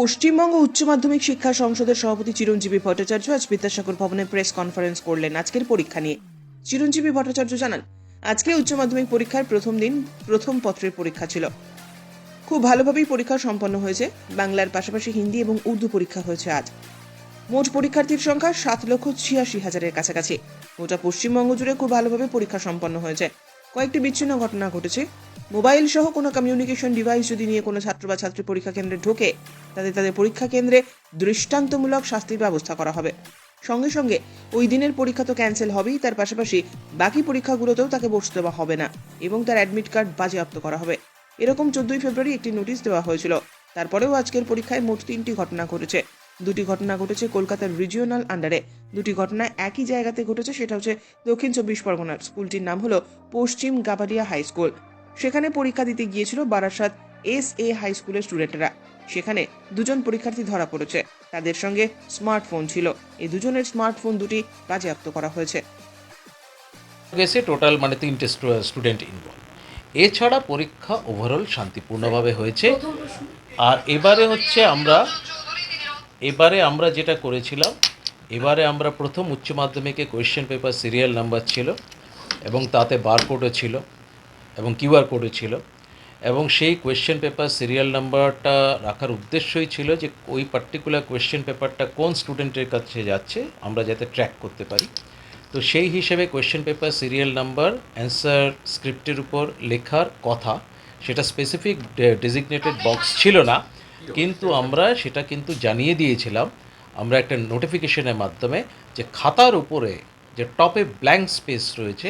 পশ্চিমবঙ্গ উচ্চ মাধ্যমিক শিক্ষা সংসদের সভাপতি চিরঞ্জীবী ভট্টাচার্য আজ বিদ্যাসাগর ভবনে প্রেস কনফারেন্স করলেন আজকের পরীক্ষা নিয়ে। চিরঞ্জীবী ভট্টাচার্য জানান, আজকে উচ্চ মাধ্যমিক পরীক্ষার প্রথম দিন, প্রথম পত্রের পরীক্ষা ছিল। খুব ভালোভাবেই পরীক্ষা সম্পন্ন হয়েছে, বাংলার পাশাপাশি হিন্দি এবং উর্দু পরীক্ষা হয়েছে আজ। মোট পরীক্ষার্থীর সংখ্যা সাত লক্ষ ছিয়াশি হাজারের কাছাকাছি। গোটা পশ্চিমবঙ্গ জুড়ে খুব ভালোভাবে পরীক্ষা সম্পন্ন হয়েছে। কয়েকটি বিচ্ছিন্ন ঘটনা ঘটেছে। মোবাইল সহ কোনো কমিউনিকেশন ডিভাইস যদি নিয়ে কোনো ছাত্র বা ছাত্রী পরীক্ষা কেন্দ্রে ঢোকে তাদের তাদের পরীক্ষা কেন্দ্রে দৃষ্টান্তমূলক শাস্তির ব্যবস্থা করা হবে। সঙ্গে সঙ্গে ওই দিনের পরীক্ষা তো ক্যান্সেল হবেই, তার পাশাপাশি বাকি পরীক্ষাগুলোতেও তাকে বসতে দেওয়া হবে না এবং তার অ্যাডমিট কার্ড বাজেয়াপ্ত করা হবে। এরকম চোদ্দই ফেব্রুয়ারি একটি নোটিশ দেওয়া হয়েছিল। তারপরেও আজকের পরীক্ষায় মোট তিনটি ঘটনা ঘটেছে। দুটি ঘটনা ঘটেছে কলকাতার রিজিওনাল আন্ডারে দুটি ঘটনা একই জায়গাতে ঘটেছে, সেটা হচ্ছে দক্ষিণ চব্বিশ পরগনার স্কুলটির নাম হলো পশ্চিম গাবাডিয়া হাই স্কুল সেখানে পরীক্ষা দিতে গিয়েছিল বারাসাত এস এ হাই স্কুলের স্টুডেন্টরা। সেখানে দুজন পরীক্ষার্থী ধরা পড়েছে। তাদের সঙ্গে স্মার্টফোন ছিল। এই দুজনের স্মার্টফোন দুটি বাজেয়াপ্ত করা হয়েছে। গেছে টোটাল মানে তিনটে স্টুডেন্ট ইনভলভ এছাড়া পরীক্ষা ওভারঅল শান্তিপূর্ণভাবে হয়েছে। আর এবারে হচ্ছে আমরা, এবারে আমরা যেটা করেছিলাম, এবারে আমরা প্রথম উচ্চ মাধ্যমিকে কোয়েশ্চেন পেপার সিরিয়াল নাম্বার ছিল এবং তাতে বারকোডও ছিল। এবং কিউআর কোডও ছিল। এবং সেই কোয়েশ্চেন পেপার সিরিয়াল নাম্বারটা রাখার উদ্দেশ্যই ছিল যে ওই পার্টিকুলার কোয়েশ্চেন পেপারটা কোন স্টুডেন্টের কাছে যাচ্ছে, আমরা যাতে ট্র্যাক করতে পারি। তো সেই হিসেবে question paper serial number answer স্ক্রিপ্টের উপর লেখার কথা, সেটা স্পেসিফিক ডেজিগনেটেড বক্স ছিল না। কিন্তু আমরা সেটা কিন্তু জানিয়ে দিয়েছিলাম। আমরা একটা নোটিফিকেশনের মাধ্যমে যে খাতার উপরে যে টপে ব্ল্যাঙ্ক স্পেস রয়েছে,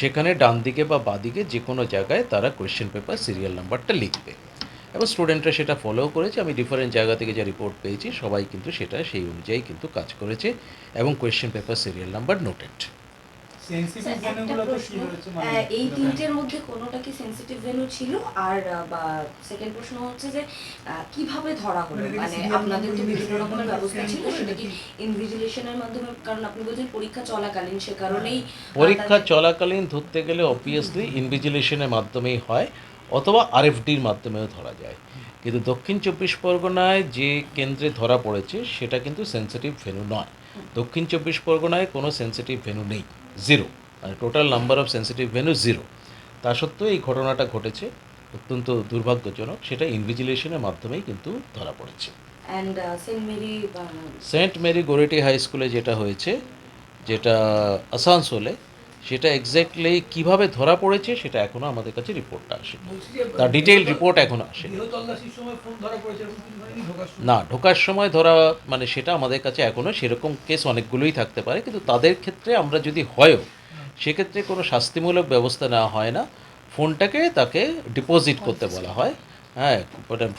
সেখানে ডান দিকে বা বাদিকে যে কোনো জায়গায় তারা কোয়েশ্চেন পেপার সিরিয়াল নাম্বারটা লিখবে। এবং স্টুডেন্টরা সেটা ফলো করেছে। আমি ডিফারেন্ট জায়গা থেকে যা রিপোর্ট পেয়েছি, সবাই কিন্তু সেটা সেই অনুযায়ী কিন্তু কাজ করেছে এবং question paper serial number noted sensitive sir, তো কি হয়েছে মানে? এই তিনটের মধ্যে কোনোটা কি সেনসিটিভ ছিল? আর বা সেকেন্ড প্রশ্ন হচ্ছে যে কীভাবে ধরা হলো? মানে মানে আপনাদের তো বিভিন্ন রকমের ব্যবস্থা ছিল সেটা কি ইনভিজিলেশনের মাধ্যমে? কারণ আপনি বলছেন পরীক্ষা চলাকালীন সে কারণেই পরীক্ষা চলাকালীন ধরতে গেলে অবভিয়াসলি ইনভিজিলেশনের মাধ্যমেই হয় অথবা আরএফডির মাধ্যমেও ধরা যায়। কিন্তু দক্ষিণ চব্বিশ পরগনায় যে কেন্দ্রে ধরা পড়েছে সেটা কিন্তু সেন্সিটিভ ভেনু নয়। দক্ষিণ চব্বিশ পরগনায় কোনো সেন্সিটিভ ভেনু নেই। জিরো মানে total number of sensitive venue zero তা সত্ত্বেও এই ঘটনাটা ঘটেছে অত্যন্ত দুর্ভাগ্যজনক সেটা ইনভিজিলেশনের মাধ্যমেই কিন্তু ধরা পড়েছে। Saint Mary saint Mary Goretti high স্কুলে যেটা হয়েছে যেটা আসানসোলে সেটা এক্স্যাক্টলি কীভাবে ধরা পড়েছে সেটা এখনও আমাদের কাছে রিপোর্টটা আসে তার ডিটেইল রিপোর্ট এখনও আসে? না ঢোকার সময় ধরা মানে সেটা আমাদের কাছে এখনও সেরকম কেস অনেকগুলোই থাকতে পারে কিন্তু তাদের ক্ষেত্রে আমরা যদি হয়ও সেক্ষেত্রে কোনো শাস্তিমূলক ব্যবস্থা নেওয়া হয় না। ফোনটাকে তাকে ডিপোজিট করতে বলা হয়। হ্যাঁ।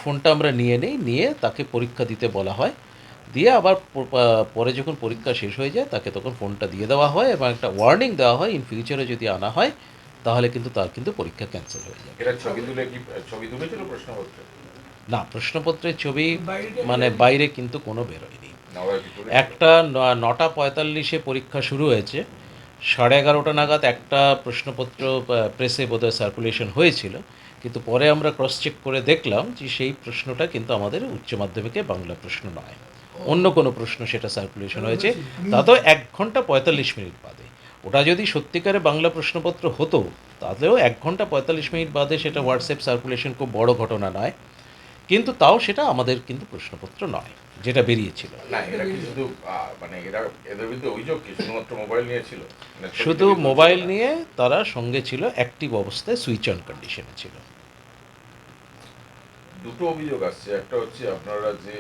ফোনটা আমরা নিয়ে নিই নিয়ে তাকে পরীক্ষা দিতে বলা হয়। দিয়ে আবার পরে যখন পরীক্ষা শেষ হয়ে যায় তাকে তখন ফোনটা দিয়ে দেওয়া হয় এবং একটা ওয়ার্নিং দেওয়া হয় ইন ফিউচারে যদি আনা হয় তাহলে কিন্তু তার কিন্তু পরীক্ষা ক্যান্সেল হয়ে যায় এটা ছবি তুলে কি ছবি তুলেছিল প্রশ্নপত্রে? না প্রশ্নপত্রের ছবি মানে বাইরে কিন্তু কোনো বেরোয়নি? একটা নটা পঁয়তাল্লিশে পরীক্ষা শুরু হয়েছে। সাড়ে এগারোটা নাগাদ একটা প্রশ্নপত্র প্রেসে বোধহয় সার্কুলেশন হয়েছিল। কিন্তু পরে আমরা ক্রস চেক করে দেখলাম যে সেই প্রশ্নটা কিন্তু আমাদের উচ্চ মাধ্যমিকে বাংলা প্রশ্ন নয়। অন্য কোনো প্রশ্ন সেটা সার্কুলেশন হয়েছে। তাতেও এক ঘণ্টা পঁয়তাল্লিশ মিনিট বাদে। ওটা যদি সত্যিকারে বাংলা প্রশ্নপত্র হতো তাতেও এক ঘণ্টা পঁয়তাল্লিশ মিনিট বাদে সেটা হোয়াটসঅ্যাপ সার্কুলেশন খুব বড় ঘটনা নয়। কিন্তু তাও সেটা আমাদের কিন্তু প্রশ্নপত্র নয় যেটা বেরিয়েছিল। শুধু মানে মোবাইল মানে ছবি শুধু মোবাইল নিয়ে তারা সঙ্গে ছিল অ্যাক্টিভ অবস্থায় সুইচ অন কন্ডিশনে ছিল। দুটো অভিযোগ আসছে। একটা হচ্ছে আপনারা যে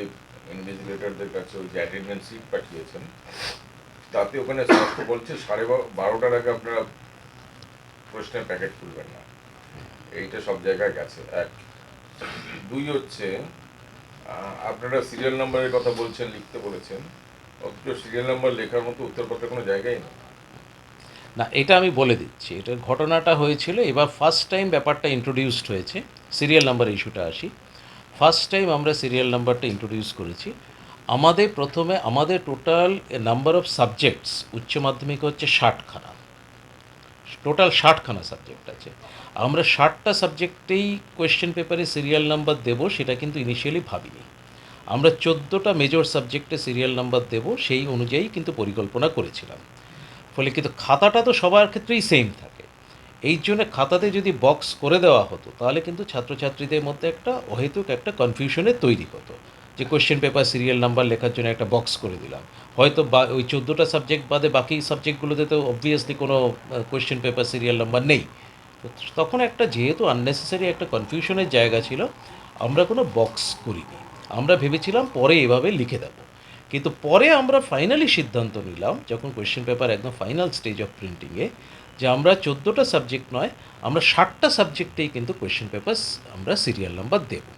ইনভেস্টিগেটরদের কাছে ওই যে অ্যাটেন্ডেন্স শিট পাঠিয়েছেন। তাতে ওখানে স্পষ্ট বলছে সাড়ে বারোটার আগে আপনারা প্রশ্নের প্যাকেট খুলবেন না। এইটা সব জায়গায় গেছে। এক। দুই হচ্ছে আপনারা সিরিয়াল নাম্বারের কথা বলছেন, লিখতে বলেছেন। অথচ সিরিয়াল নাম্বার লেখার মতো উত্তরপত্রে কোনো জায়গায় নেই। না, এটা আমি বলে দিচ্ছি। এটা ঘটনাটা হয়েছিল, এবার ফার্স্ট টাইম ব্যাপারটা ইন্ট্রোডিউসড হয়েছে। সিরিয়াল নাম্বার ইস্যুটা আসি। ফার্স্ট টাইম আমরা সিরিয়াল নাম্বারটা ইন্ট্রোডিউস করেছি। আমাদের প্রথমে, আমাদের টোটাল নাম্বার অফ সাবজেক্টস উচ্চ মাধ্যমিক হচ্ছে ষাটখানা। টোটাল ষাটখানা সাবজেক্ট আছে। আমরা ষাটটা সাবজেক্টেই কোয়েশ্চেন পেপারে সিরিয়াল নাম্বার দেবো, সেটা কিন্তু ইনিশিয়ালি ভাবিনি। আমরা চোদ্দোটা মেজর সাবজেক্টে সিরিয়াল নাম্বার দেব, সেই অনুযায়ী কিন্তু পরিকল্পনা করেছিলাম। ফলে কিন্তু খাতাটা তো সবার ক্ষেত্রেই সেম থাকে। এই জন্য খাতাতে যদি বক্স করে দেওয়া হতো, তাহলে কিন্তু ছাত্রছাত্রীদের মধ্যে একটা অহেতুক একটা কনফিউশনের তৈরি হতো। যে কোয়েশ্চেন পেপার সিরিয়াল নাম্বার লেখার জন্য একটা বক্স করে দিলাম। হয়তো বা ওই চোদ্দোটা সাবজেক্ট বাদে বাকি সাবজেক্টগুলোতে তো অবভিয়াসলি কোনো কোয়েশ্চেন পেপার সিরিয়াল নাম্বার নেই। তখন একটা যেহেতু আননেসেসারি একটা কনফিউশনের জায়গা ছিল, আমরা কোনো বক্স করিনি। আমরা ভেবেছিলাম পরে এভাবে লিখে দেবো। কিন্তু পরে আমরা ফাইনালি সিদ্ধান্ত নিলাম, যখন কোয়েশ্চেন পেপার একদম ফাইনাল স্টেজ অফ প্রিন্টিংয়ে যে আমরা চোদ্দোটা সাবজেক্ট নয়, আমরা ষাটটা সাবজেক্টেই কিন্তু কোয়েশ্চেন পেপার আমরা সিরিয়াল নাম্বার দেবো।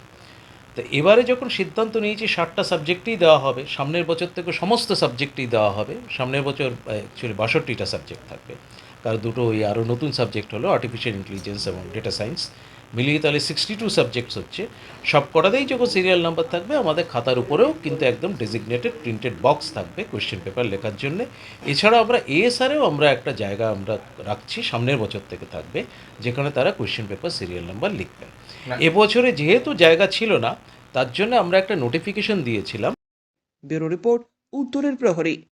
তো এবারে যখন সিদ্ধান্ত নিয়েছি ষাটটা সাবজেক্টেই দেওয়া হবে, সামনের বছর থেকে সমস্ত সাবজেক্টেই দেওয়া হবে, সামনের বছর অ্যাকচুয়ালি বাষট্টিটা সাবজেক্ট থাকবে। কারণ দুটো ওই আরও নতুন সাবজেক্ট হলো আর্টিফিশিয়াল ইন্টেলিজেন্স এবং ডেটা সায়েন্স মিলিয়ে তাহলে সিক্সটি টু সাবজেক্টস হচ্ছে। সব কটাতেই যখন সিরিয়াল নাম্বার থাকবে আমাদের খাতার উপরেও কিন্তু একদম ডেজিগনেটেড প্রিন্টেড বক্স থাকবে কোয়েশ্চেন পেপার লেখার জন্য। এছাড়া আমরা এএসআরেও আমরা একটা জায়গা আমরা রাখছি সামনের বছর থেকে থাকবে যেখানে তারা কোয়েশ্চেন পেপার সিরিয়াল নাম্বার লিখবেন। না। এবছরে যেহেতু জায়গা ছিল না তার জন্য আমরা একটা নোটিফিকেশন দিয়েছিলাম। ব্যুরো রিপোর্ট উত্তরের প্রহরী।